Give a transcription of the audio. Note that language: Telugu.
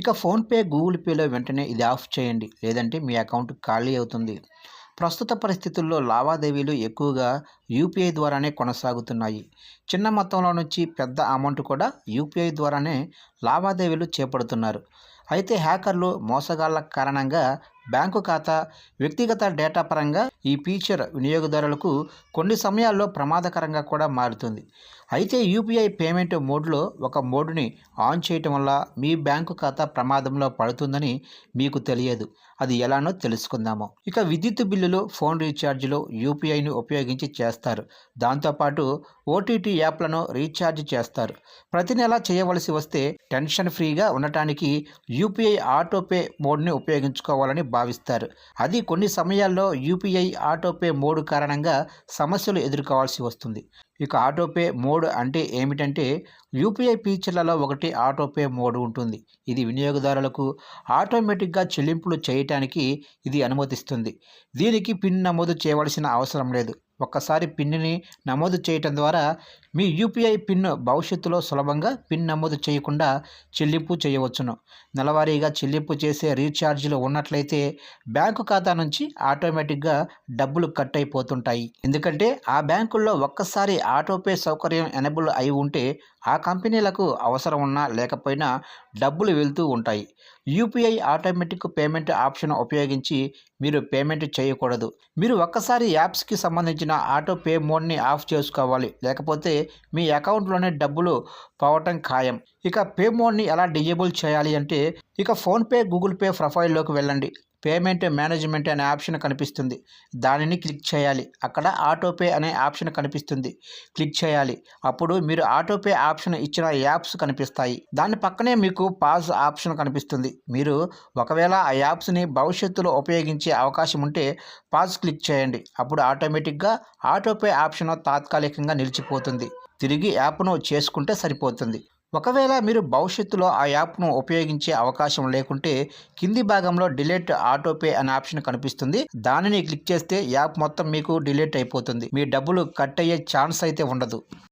ఇక ఫోన్పే గూగుల్ పేలో వెంటనే ఇది ఆఫ్ చేయండి. లేదంటే మీ అకౌంట్ ఖాళీ అవుతుంది. ప్రస్తుత పరిస్థితుల్లో లావాదేవీలు ఎక్కువగా యూపీఐ ద్వారానే కొనసాగుతున్నాయి. చిన్న మొత్తంలో నుంచి పెద్ద అమౌంట్ కూడా యూపీఐ ద్వారానే లావాదేవీలు చేపడుతున్నారు. అయితే హ్యాకర్లు మోసగాళ్ళ కారణంగా బ్యాంకు ఖాతా వ్యక్తిగత డేటా పరంగా ఈ ఫీచర్ వినియోగదారులకు కొన్ని సమయాల్లో ప్రమాదకరంగా కూడా మారుతుంది. అయితే యూపీఐ పేమెంట్ మోడ్లో ఒక మోడ్ని ఆన్ చేయటం వల్ల మీ బ్యాంకు ఖాతా ప్రమాదంలో పడుతుందని మీకు తెలియదు. అది ఎలానో తెలుసుకుందాము. ఇక విద్యుత్ బిల్లులు ఫోన్ రీఛార్జ్లు యూపీఐని ఉపయోగించి చేస్తారు. దాంతోపాటు ఓటీటీ యాప్లను రీఛార్జ్ చేస్తారు. ప్రతి నెల చేయవలసి వస్తే టెన్షన్ ఫ్రీగా ఉండటానికి యూపీఐ ఆటోపే మోడ్ని ఉపయోగించుకోవాలని భావిస్తారు. అది కొన్ని సమయాల్లో యూపీఐ ఆటోపే మోడ్ కారణంగా సమస్యలు ఎదుర్కోవాల్సి వస్తుంది. ఇక ఆటోపే మోడ్ అంటే ఏమిటంటే యూపీఐ ఫీచర్లలో ఒకటి ఆటోపే మోడ్ ఉంటుంది. ఇది వినియోగదారులకు ఆటోమేటిక్గా చెల్లింపులు చేయటానికి ఇది అనుమతిస్తుంది. దీనికి పిన్ నమోదు చేయవలసిన అవసరం లేదు. ఒక్కసారి పిన్ని నమోదు చేయటం ద్వారా మీ యూపీఐ పిన్ భవిష్యత్తులో సులభంగా పిన్ నమోదు చేయకుండా చెల్లింపు చేయవచ్చును. నెలవారీగా చెల్లింపు చేసే రీఛార్జీలు ఉన్నట్లయితే బ్యాంకు ఖాతా నుంచి ఆటోమేటిక్గా డబ్బులు కట్ అయిపోతుంటాయి. ఎందుకంటే ఆ బ్యాంకుల్లో ఒక్కసారి ఆటోపే సౌకర్యం ఎనబుల్ అయి ఉంటే ఆ కంపెనీలకు అవసరం ఉన్నా లేకపోయినా డబ్బులు వెళ్తూ ఉంటాయి. యూపీఐ ఆటోమేటిక్ పేమెంట్ ఆప్షన్ ఉపయోగించి మీరు పేమెంట్ చేయకూడదు. మీరు ఒక్కసారి యాప్స్కి సంబంధించిన ఆటో పే మోడ్ని ఆఫ్ చేసుకోవాలి. లేకపోతే మీ అకౌంట్లోనే డబ్బులు పోవటం ఖాయం. ఇక పే మోడ్ని ఎలా డిజేబుల్ చేయాలి అంటే ఇక ఫోన్పే గూగుల్ పే ప్రొఫైల్లోకి వెళ్ళండి. పేమెంట్ మేనేజ్మెంట్ అనే ఆప్షన్ కనిపిస్తుంది. దానిని క్లిక్ చేయాలి. అక్కడ ఆటోపే అనే ఆప్షన్ కనిపిస్తుంది. క్లిక్ చేయాలి. అప్పుడు మీరు ఆటోపే ఆప్షన్ ఇచ్చిన యాప్స్ కనిపిస్తాయి. దాని పక్కనే మీకు పాజ్ ఆప్షన్ కనిపిస్తుంది. మీరు ఒకవేళ ఆ యాప్స్ని భవిష్యత్తులో ఉపయోగించే అవకాశం ఉంటే పాజ్ క్లిక్ చేయండి. అప్పుడు ఆటోమేటిక్గా ఆటోపే ఆప్షన్ తాత్కాలికంగా నిలిచిపోతుంది. తిరిగి యాప్ను చేసుకుంటే సరిపోతుంది. ఒకవేళ మీరు భవిష్యత్తులో ఆ యాప్ను ఉపయోగించే అవకాశం లేకుంటే కింది భాగంలో డిలీట్ ఆటోపే అనే ఆప్షన్ కనిపిస్తుంది. దానిని క్లిక్ చేస్తే యాప్ మొత్తం మీకు డిలీట్ అయిపోతుంది. మీ డబ్బులు కట్ అయ్యే ఛాన్స్ అయితే ఉండదు.